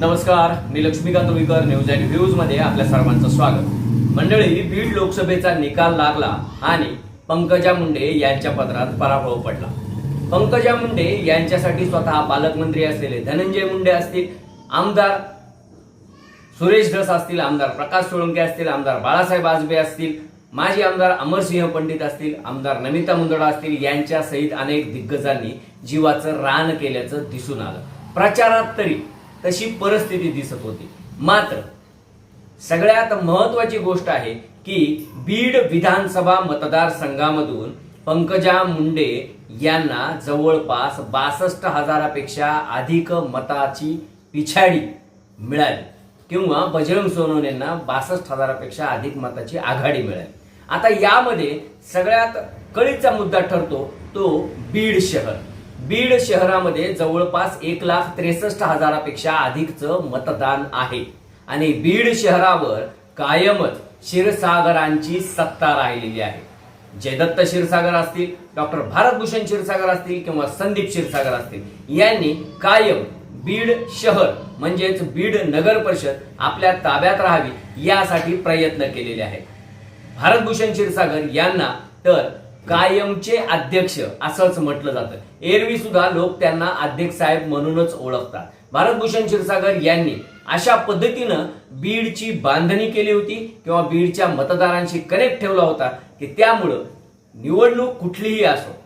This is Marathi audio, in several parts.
नमस्कार मी लक्ष्मीकांत रुईकर न्यूज अँड व्ह्यूजमध्ये आपल्या सर्वांचं स्वागत. मंडळी बीड लोकसभेचा निकाल लागला आणि पंकजा मुंडे यांच्या पत्रात पराभव पडला. पंकजा मुंडे यांच्यासाठी स्वतः पालकमंत्री असलेले धनंजय मुंडे असतील आमदार सुरेश धस असतील आमदार प्रकाश सोळंके असतील आमदार बाळासाहेब आजबे असतील माजी आमदार अमरसिंह पंडित असतील आमदार नमिता मुंदडा असतील यांच्यासहित अनेक दिग्गजांनी जीवाचं रान केल्याचं दिसून आलं. प्रचारात तरी तशी परिस्थिती दिसत होती. मात्र सगळ्यात महत्वाची गोष्ट आहे की बीड विधानसभा मतदारसंघामधून पंकजा मुंडे यांना जवळपास बासष्ट हजारापेक्षा अधिक मताची पिछाडी मिळाली. किंवा बजरंग सोनवणेंना बासष्ट हजारापेक्षा अधिक मताची आघाडी मिळाली. आता यामध्ये सगळ्यात कळीचा मुद्दा ठरतो तो बीड शहर. बीड शहरामध्ये जवळपास एक लाख त्रेसष्ट हजारापेक्षा अधिकचं मतदान आहे. आणि बीड शहरावर कायमच क्षीरसागरांची सत्ता राहिलेली आहे. जयदत्त क्षीरसागर असतील डॉक्टर भारतभूषण क्षीरसागर असतील किंवा संदीप क्षीरसागर असतील यांनी कायम बीड शहर म्हणजेच बीड नगर परिषद आपल्या ताब्यात राहावी यासाठी प्रयत्न केलेले आहेत. भारतभूषण क्षीरसागर यांना तर कायमचे अध्यक्ष असंच म्हटलं जातं. एरवी सुद्धा लोक त्यांना अध्यक्ष साहेब म्हणूनच ओळखतात. भारतभूषण क्षीरसागर यांनी अशा पद्धतीनं बीडची बांधणी केली होती किंवा बीडच्या मतदारांशी कनेक्ट ठेवला होता की त्यामुळं निवडणूक कुठलीही असो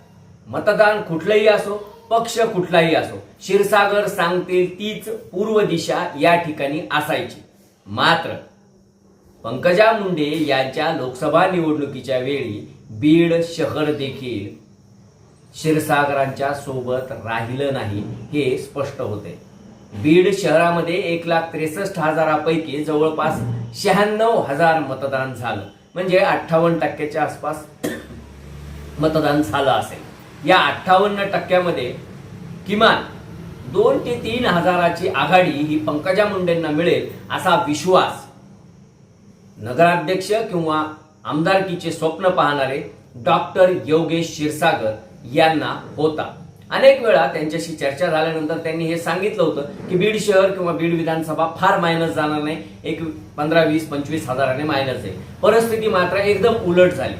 मतदान कुठलंही असो पक्ष कुठलाही असो क्षीरसागर सांगतील तीच पूर्व दिशा या ठिकाणी असायची. मात्र पंकजा मुंडे यांच्या लोकसभा निवडणुकीच्या वेळी बीड शहर देखील क्षीरसागरांच्या सोबत राहिलं नाही हे स्पष्ट होते. बीड शहरामध्ये एक लाख त्रेसष्ट हजारापैकी जवळपास शहाण्णव हजार मतदान झालं. म्हणजे अठ्ठावन्न टक्क्याच्या आसपास मतदान झालं असेल. या अठ्ठावन्न टक्क्यामध्ये किमान दोन ते तीन हजाराची आघाडी ही पंकजा मुंडेंना मिळेल असा विश्वास नगराध्यक्ष किंवा आमदारकीचे स्वप्न पाहणारे डॉक्टर योगेश क्षीरसागर यांना होता. अनेक वेळा त्यांच्याशी चर्चा झाल्यानंतर त्यांनी हे सांगितलं होतं की बीड शहर किंवा बीड विधानसभा फार मायनस जाणार नाही. एक पंधरा वीस पंचवीस हजाराने मायनस जाईल. परिस्थिती मात्र एकदम उलट झाली.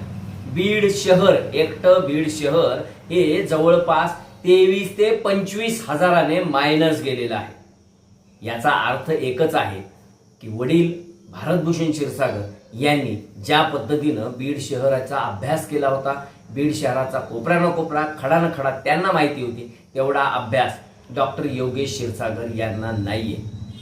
बीड शहर एकटं बीड शहर हे जवळपास तेवीस ते पंचवीस हजाराने मायनस गेलेलं आहे. याचा अर्थ एकच आहे की वडील भारतभूषण क्षीरसागर यांनी ज्या पद्धतीनं बीड शहराचा अभ्यास केला होता बीड शहराचा कोपरा कोपरा खडा न खडा त्यांना माहिती होती तेवढा अभ्यास डॉक्टर योगेश क्षीरसागर यांना नाहीये.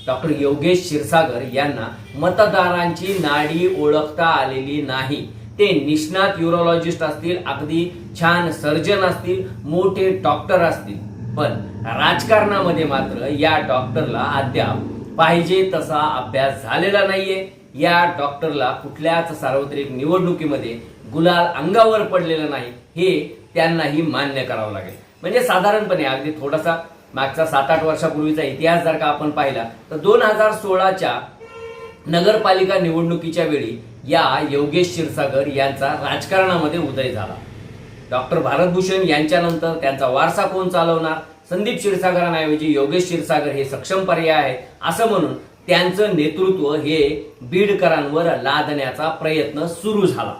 डॉक्टर योगेश क्षीरसागर यांना मतदारांची नाडी ओळखता आलेली नाही. ते निष्णात युरोलॉजिस्ट असतील अगदी छान सर्जन असतील मोठे डॉक्टर असतील. पण राजकारणामध्ये मात्र या डॉक्टरला अद्याप पाहिजे तसा अभ्यास झालेला नाहीये. या डॉक्टरला कुठल्याच सार्वत्रिक निवडणुकीमध्ये गुलाल अंगावर पडलेलं नाही हे त्यांनाही मान्य करावं लागेल. म्हणजे साधारणपणे अगदी थोडासा मागचा सात आठ वर्षापूर्वीचा इतिहास जर का आपण पाहिला तर दोन हजार सोळाच्या नगरपालिका निवडणुकीच्या वेळी या योगेश क्षीरसागर यांचा राजकारणामध्ये उदय झाला. डॉक्टर भारतभूषण यांच्यानंतर त्यांचा वारसा कोण चालवणार? संदीप क्षीरसागरांऐवजी योगेश क्षीरसागर हे सक्षम पर्याय आहे असं म्हणून त्यांचं नेतृत्व हे बीडकरांवर लादण्याचा प्रयत्न सुरू झाला.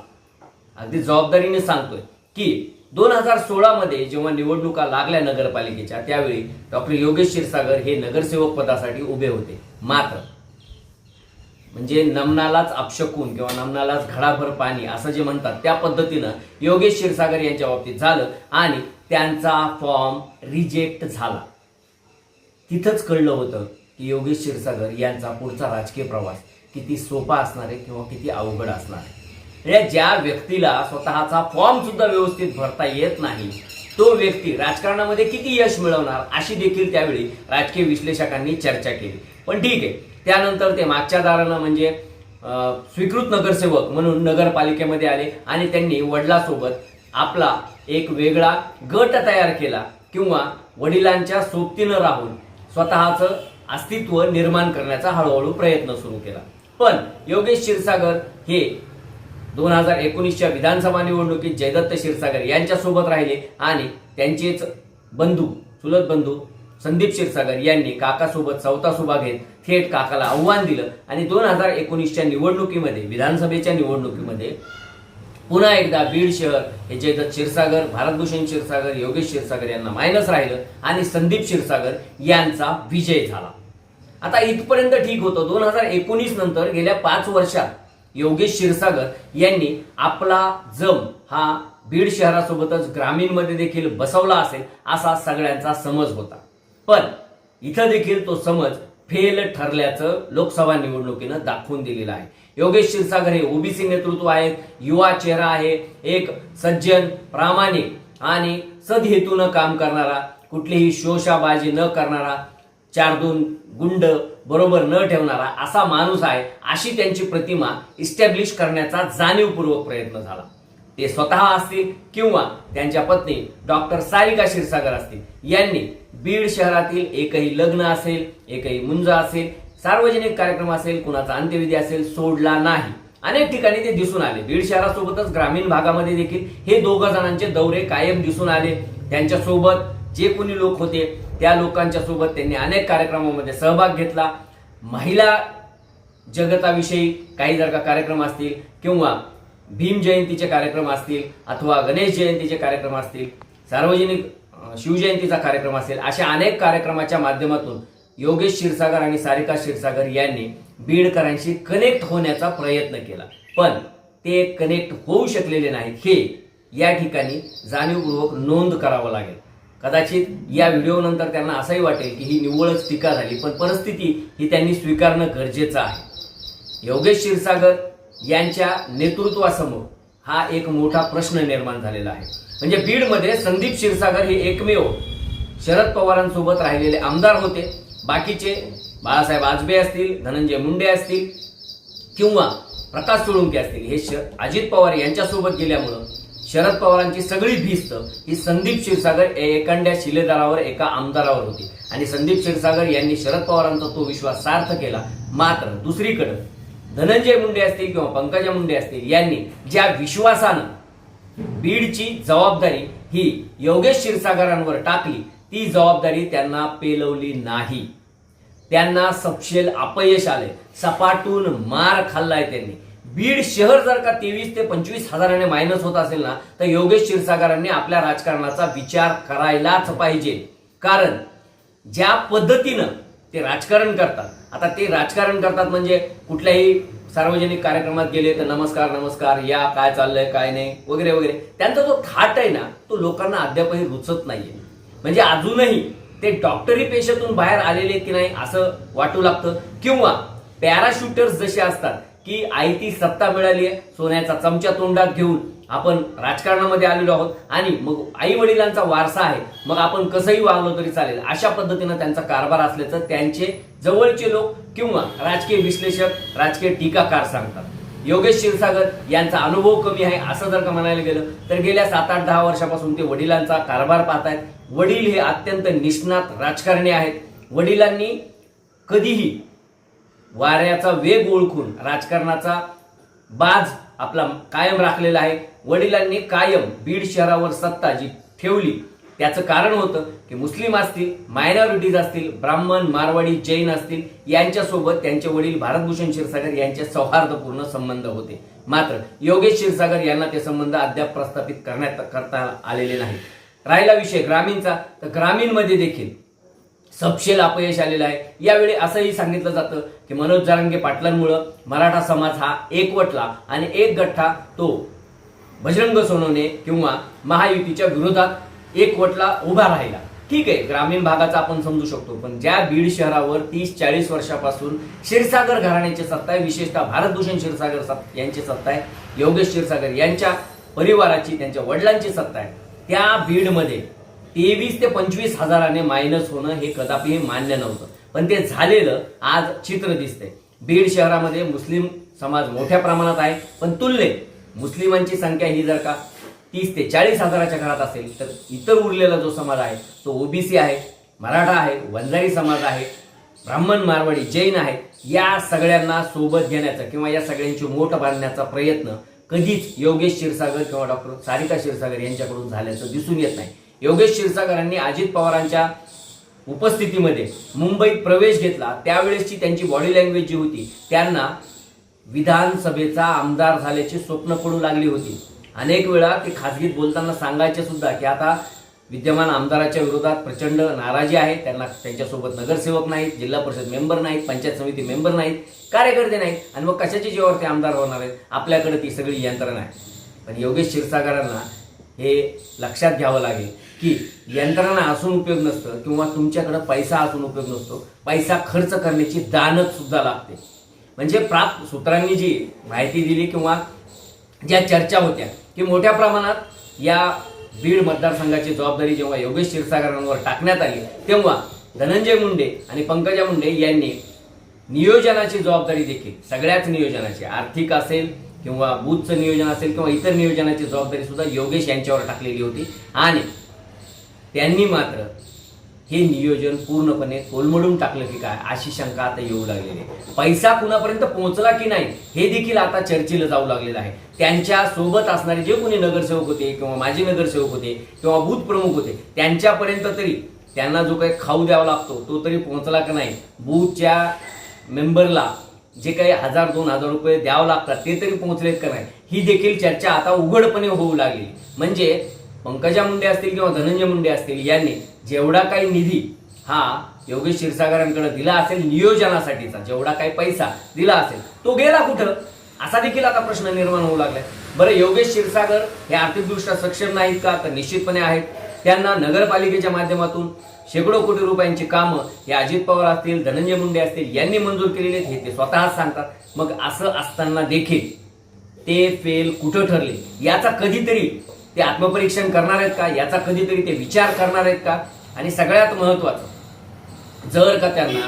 अगदी जबाबदारीने सांगतोय की दोन हजार सोळा मध्ये जेव्हा निवडणुका लागल्या नगरपालिकेच्या त्यावेळी डॉक्टर योगेश क्षीरसागर हे नगरसेवक पदासाठी उभे होते. मात्र म्हणजे नमनालाच अपशकून किंवा नमनालाच घडाभर पाणी असं जे म्हणतात त्या पद्धतीनं योगेश क्षीरसागर यांच्या बाबतीत झालं आणि त्यांचा फॉर्म रिजेक्ट झाला. तिथंच कळलं होतं योगेश क्षीरसागर यांचा पुढचा राजकीय प्रवास किती सोपा असणार आहे किंवा किती अवघड असणार आहे? ज्या व्यक्तीला स्वतःचा फॉर्म सुद्धा व्यवस्थित भरता येत नाही तो व्यक्ती राजकारणामध्ये किती यश मिळवणार अशी देखील त्यावेळी राजकीय विश्लेषकांनी चर्चा केली. पण ठीक आहे त्यानंतर ते मागच्या दारानं म्हणजे स्वीकृत नगरसेवक म्हणून नगरपालिकेमध्ये आले आणि त्यांनी वडिलासोबत आपला एक वेगळा गट तयार केला किंवा वडिलांच्या सोबतीनं राहून स्वतःचं अस्तित्व निर्माण करण्याचा हळूहळू प्रयत्न सुरू केला. पण योगेश क्षीरसागर हे दोन हजार एकोणीसच्या विधानसभा निवडणुकीत जयदत्त क्षीरसागर यांच्यासोबत राहिले आणि त्यांचेच बंधू चुलत बंधू संदीप क्षीरसागर यांनी काकासोबत चौथा घेत थेट काकाला आव्हान दिलं आणि दोन हजार एकोणीसच्या निवडणुकीमध्ये विधानसभेच्या निवडणुकीमध्ये पुन्हा एकदा बीड शहर हे जयदत्त क्षीरसागर भारतभूषण क्षीरसागर योगेश क्षीरसागर यांना मायनस राहिलं आणि संदीप क्षीरसागर यांचा विजय झाला. आता इथपर्यंत ठीक होतं. दोन हजार एकोणीस नंतर गेल्या पाच वर्षात योगेश क्षीरसागर यांनी आपला जम हा बीड शहरासोबतच ग्रामीणमध्ये देखील बसवला असेल असा सगळ्यांचा समज होता. पण इथं देखील तो समज फेल ठरल्याचं लोकसभा निवडणुकीनं दाखवून दिलेलं आहे. योगेश क्षीरसागर हे ओबीसी नेतृत्व आहेत युवा चेहरा आहे एक सज्जन प्रामाणिक आणि सदहेतून काम करणारा कुठलीही शोशाबाजी न करणारा चार दोन गुंड बरोबर न ठेवणारा असा माणूस आहे अशी त्यांची प्रतिमा इस्टॅब्लिश करण्याचा जाणीवपूर्वक प्रयत्न झाला. ते स्वतः असतील किंवा त्यांच्या पत्नी डॉक्टर सारिका क्षीरसागर असतील यांनी बीड शहरातील एकही लग्न असेल एकही मुंज असेल सार्वजनिक कार्यक्रम असेल कुणाचा अंत्यविधी असेल सोडला नाही. अनेक ठिकाणी ते दिसून आले. बीड शहरासोबतच ग्रामीण भागामध्ये देखील हे दोघ जणांचे दौरे कायम दिसून आले. त्यांच्यासोबत जे कोणी लोक होते त्या लोकांच्या सोबत त्यांनी अनेक कार्यक्रमामध्ये सहभाग घेतला. महिला जगताविषयी काही जर का कार्यक्रम असतील किंवा भीम जयंतीचे कार्यक्रम असतील अथवा गणेश जयंतीचे कार्यक्रम असतील सार्वजनिक शिवजयंतीचा कार्यक्रम असेल अशा अनेक कार्यक्रमाच्या माध्यमातून योगेश क्षीरसागर आणि सारिका क्षीरसागर यांनी बीडकरांशी कनेक्ट होण्याचा प्रयत्न केला. पण ते कनेक्ट होऊ शकलेले नाहीत. हे या ठिकाणी जाणीवपूर्वक नोंद करावं लागेल. कदाचित या व्हिडिओनंतर त्यांना असंही वाटेल की ही निव्वळच टीका झाली पण परिस्थिती ही त्यांनी स्वीकारणं गरजेचं आहे. योगेश क्षीरसागर यांच्या नेतृत्वासमोर हा एक मोठा प्रश्न निर्माण झालेला आहे. म्हणजे बीडमध्ये संदीप क्षीरसागर हे एकमेव शरद पवारांसोबत राहिलेले आमदार होते. बाकीचे बाळासाहेब आजबे असतील धनंजय मुंडे असतील किंवा प्रकाश सोळुंके असतील हे श अजित पवार यांच्यासोबत गेल्यामुळं शरद पवारांची सगळी भिस्त ही संदीप क्षीरसागर एखाद्या शिलेदारावर एका आमदारावर होती. आणि संदीप क्षीरसागर यांनी शरद पवारांचा तो विश्वास सार्थ केला. मात्र दुसरीकडे धनंजय मुंडे असतील किंवा पंकजा मुंडे असतील यांनी ज्या विश्वासानं बीडची जबाबदारी ही योगेश क्षीरसागरांवर टाकली ती जबाबदारी त्यांना पेलवली नाही. त्यांना सपशेल अपयश आले सपाटून मार खाल्लाय त्यांनी. बीड शहर जर का तेवीस ते पंचवीस हजाराने मायनस होत असेल ना तर योगेश क्षीरसागरांनी आपल्या राजकारणाचा विचार करायलाच पाहिजे. कारण ज्या पद्धतीनं ते राजकारण करतात आता ते राजकारण करतात म्हणजे कुठल्याही सार्वजनिक कार्यक्रमात गेले तर नमस्कार नमस्कार या काय चाललंय काय नाही वगैरे वगैरे. त्यांचा जो थाट आहे ना तो लोकांना अद्यापही रुचत नाहीये. म्हणजे अजूनही ते डॉक्टरी पेशातून बाहेर आलेले की नाही असं वाटू लागतं. किंवा पॅराशूटर्स जसे असतात की आई ती सत्ता मिळाली आहे. सोन्याचा चमचा तोंडात घेऊन आपण राजकारणामध्ये आलेलो आहोत. आणि मग आई वडिलांचा वारसा आहे. मग आपण कसंही वागलो तरी चालेल. अशा पद्धतीनं त्यांचा कारभार असल्याचं त्यांचे जवळचे लोक किंवा राजकीय विश्लेषक राजकीय टीकाकार सांगतात. योगेश क्षीरसागर यांचा अनुभव कमी आहे असं जर का म्हणायला गेलं तर गेल्या सात आठ दहा वर्षापासून ते वडिलांचा कारभार पाहतायत. वडील हे अत्यंत निष्णात राजकारणी आहेत. वडिलांनी कधीही वाऱ्याचा वेग ओळखून राजकारणाचा बाज आपला कायम राखलेला आहे. वडिलांनी कायम बीड शहरावर सत्ता जी ठेवली त्याचं कारण होतं की मुस्लिम असतील मायनॉरिटीज असतील ब्राह्मण मारवाडी जैन असतील यांच्यासोबत त्यांचे वडील भारतभूषण क्षीरसागर यांचे सौहार्दपूर्ण संबंध होते. मात्र योगेश क्षीरसागर यांना ते संबंध अद्याप प्रस्थापित करण्यात करता आलेले नाही राहिला विषय ग्रामीणचा. तर ग्रामीणमध्ये देखील सपशेल अपयश आलेलं आहे. यावेळी असंही सांगितलं जातं की मनोज जारंगे पाटलांमुळं मराठा समाज हा एकवटला आणि एक गठ्ठा तो बजरंग सोनवणे किंवा महायुतीच्या विरोधात एकवटला उभा राहिला. ठीक आहे ग्रामीण भागाचा आपण समजू शकतो पण ज्या बीड शहरावर तीस चाळीस वर्षापासून क्षीरसागर घराण्याची सत्ता आहे विशेषतः भारतभूषण क्षीरसागर यांची सत्ता आहे योगेश क्षीरसागर यांच्या परिवाराची त्यांच्या वडिलांची सत्ता आहे त्या बीडमध्ये तेवीस ते पंचवीस हजाराने मायनस होणं हे कदापि मान्य नव्हतं. पण ते झालेलं आज चित्र दिसतंय. बीड शहरामध्ये मुस्लिम समाज मोठ्या प्रमाणात आहे पण तुलनेत मुस्लिमांची संख्या ही जर का तीस ते चाळीस हजाराच्या घरात असेल तर इतर उरलेला जो समाज आहे तो ओबीसी आहे मराठा आहे वंजारी समाज आहे ब्राह्मण मारवाडी जैन आहे या सगळ्यांना सोबत घेण्याचा किंवा या सगळ्यांची मोठ बांधण्याचा प्रयत्न कधीच योगेश क्षीरसागर किंवा डॉक्टर सारिका क्षीरसागर यांच्याकडून झाल्याचं दिसून येत नाही. योगेश क्षीरसागरांनी अजित पवारांच्या उपस्थितीमध्ये मुंबईत प्रवेश घेतला. त्यावेळेसची त्यांची बॉडी लँग्वेज जी होती त्यांना विधानसभेचा आमदार झाल्याची स्वप्न पडू लागली होती. अनेक वेळा ते खाजगीत बोलताना सांगायचे सुद्धा की आता विद्यमान आमदाराच्या विरोधात प्रचंड नाराजी आहे. त्यांना त्यांच्यासोबत नगरसेवक नाहीत जिल्हा परिषद मेंबर नाहीत पंचायत समिती मेंबर नाहीत कार्यकर्ते नाहीत. आणि मग कशाच्या जीवावर ते आमदार होणार आहेत? आपल्याकडे ती सगळी यंत्रणा आहे. पण योगेश क्षीरसागरांना हे लक्षात घ्यावं लागेल. की यंत्रणा असून उपयोग नसतं किंवा तुमच्याकडं पैसा असून उपयोग नसतो. पैसा खर्च करण्याची दानच सुद्धा लागते. म्हणजे प्राप्त सूत्रांनी जी माहिती दिली किंवा ज्या चर्चा होत्या की मोठ्या प्रमाणात या बीड मतदारसंघाची जबाबदारी जेव्हा योगेश क्षीरसागरांवर टाकण्यात आली तेव्हा धनंजय मुंडे आणि पंकजा मुंडे यांनी नियोजनाची जबाबदारी देखील सगळ्याच नियोजनाची आर्थिक असेल किंवा बूथचं नियोजन असेल किंवा इतर नियोजनाची जबाबदारी सुद्धा योगेश यांच्यावर टाकलेली होती. आणि त्यांनी मात्र हे नियोजन पूर्णपणे कोलमडून टाकलं की काय? अशी शंका आता येऊ लागलेली आहे. पैसा कुणापर्यंत पोहोचला की नाही हे देखील आता चर्चेला जाऊ लागलेलं आहे. त्यांच्यासोबत असणारे जे कोणी नगरसेवक होते किंवा माजी नगरसेवक होते किंवा बूथ प्रमुख होते त्यांच्यापर्यंत तरी त्यांना जो काही खाऊ द्यावा लागतो तो तरी पोहोचला का नाही? बूथच्या मेंबरला जे काही हजार दोन हजार रुपये द्यावं लागतात ते तरी पोहोचलेत का नाही? ही देखील चर्चा आता उघडपणे होऊ लागली म्हणजे पंकजा मुंडे असतील किंवा धनंजय मुंडे असतील यांनी जेवढा काही निधी हा योगेश क्षीरसागरांकडे दिला असेल नियोजनासाठीचा जेवढा काही पैसा दिला असेल तो गेला कुठं? असा देखील आता प्रश्न निर्माण होऊ लागलाय. बरं योगेश क्षीरसागर हे आर्थिकदृष्ट्या सक्षम नाहीत का? तर निश्चितपणे आहेत. त्यांना नगरपालिकेच्या माध्यमातून शेकडो कोटी रुपयांची कामं हे अजित पवार असतील धनंजय मुंडे असतील यांनी मंजूर केलेले आहेत हे ते स्वतःच सांगतात. मग असं असताना देखील ते फेल कुठं ठरले? याचा कधीतरी ते आत्मपरीक्षण करणार आहेत का? याचा कधीतरी ते विचार करणार आहेत का? आणि सगळ्यात महत्वाचं जर का त्यांना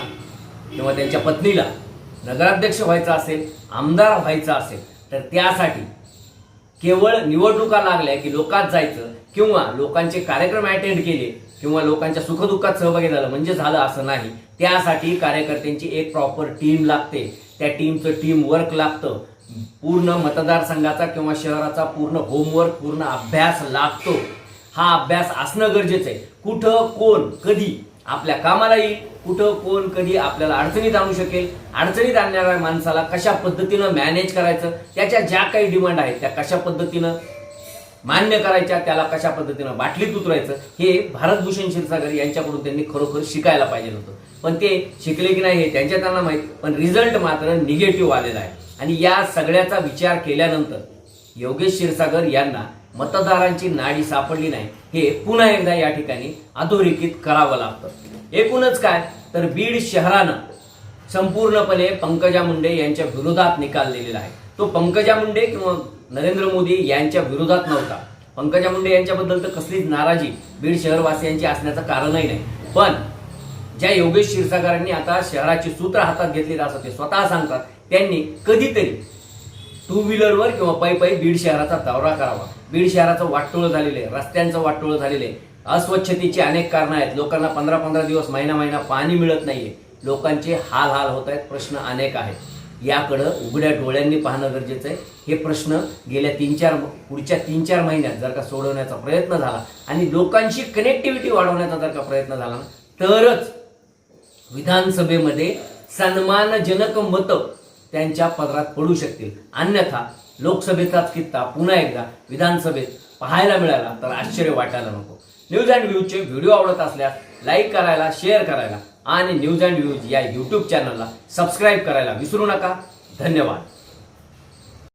किंवा त्यांच्या पत्नीला नगराध्यक्ष व्हायचं असेल आमदार व्हायचं असेल तर त्यासाठी केवळ निवडणुका लागल्या की लोकात जायचं किंवा लोकांचे कार्यक्रम अटेंड केले किंवा लोकांच्या सुखदुःखात सहभागी झालं म्हणजे झालं असं नाही. त्यासाठी कार्यकर्त्यांची एक प्रॉपर टीम लागते. त्या टीमचं टीम वर्क लागतं. पूर्ण मतदारसंघाचा किंवा शहराचा पूर्ण होमवर्क पूर्ण अभ्यास लागतो. हा अभ्यास असणं गरजेचं आहे. कुठं कोण कधी आपल्या कामाला येईल कुठं कोण कधी आपल्याला अडचणीत आणू शकेल अडचणीत आणणाऱ्या माणसाला कशा पद्धतीनं मॅनेज करायचं त्याच्या ज्या काही डिमांड आहेत त्या कशा पद्धतीनं मान्य करायच्या त्याला कशा पद्धतीनं बाटलीत उतरायचं हे भारतभूषण क्षीरसागर यांच्याकडून त्यांनी खरोखर शिकायला पाहिजे होतं. पण ते शिकले की नाही हे त्यांच्या त्यांना माहीत पण रिझल्ट मात्र निगेटिव्ह आलेला आहे. आणि या सगळ्याचा विचार केल्यानंतर योगेश क्षीरसागर यांना मतदारांची नाडी सापडली नाही हे पुन्हा एकदा या ठिकाणी अधोरेखित करावं लागतं. एकूणच काय? तर बीड शहरानं संपूर्णपणे पंकजा मुंडे यांच्या विरोधात निकाल दिलेला आहे. तो पंकजा मुंडे किंवा नरेंद्र मोदी यांच्या विरोधात नव्हता. पंकजा मुंडे यांच्याबद्दल तर कसलीच नाराजी बीड शहरवासियांची असण्याचं कारणही नाही. पण ज्या योगेश क्षीरसागरांनी आता शहराची सूत्र हातात घेतली असं ते स्वतः सांगतात त्यांनी कधीतरी टू व्हीलरवर किंवा पायी पायी बीड शहराचा दौरा करावा. बीड शहराचं वाटोळं झालेलं आहे रस्त्यांचं वाटोळं झालेलं आहे. अस्वच्छतेची अनेक कारणं आहेत. लोकांना पंधरा पंधरा दिवस महिना महिना पाणी मिळत नाहीये. लोकांचे हाल हाल होत आहेत प्रश्न अनेक आहेत. याकडं उघड्या डोळ्यांनी पाहणं गरजेचं आहे. हे प्रश्न गेल्या तीन चार पुढच्या तीन चार महिन्यात जर का सोडवण्याचा प्रयत्न झाला आणि लोकांची कनेक्टिव्हिटी वाढवण्याचा जर का प्रयत्न झाला तरच विधानसभेमध्ये सन्मानजनक मतं त्यांच्या पदरात पडू शकतील. अन्यथा लोकसभेचाच कित्ता पुन्हा एकदा विधानसभेत पाहायला मिळाला तर आश्चर्य वाटायला नको. न्यूज अँड व्ह्यूजचे व्हिडिओ आवडत असल्यास लाईक करायला शेअर करायला आणि न्यूज अँड व्ह्यूज या यूट्यूब चॅनलला सबस्क्राईब करायला विसरू नका. धन्यवाद.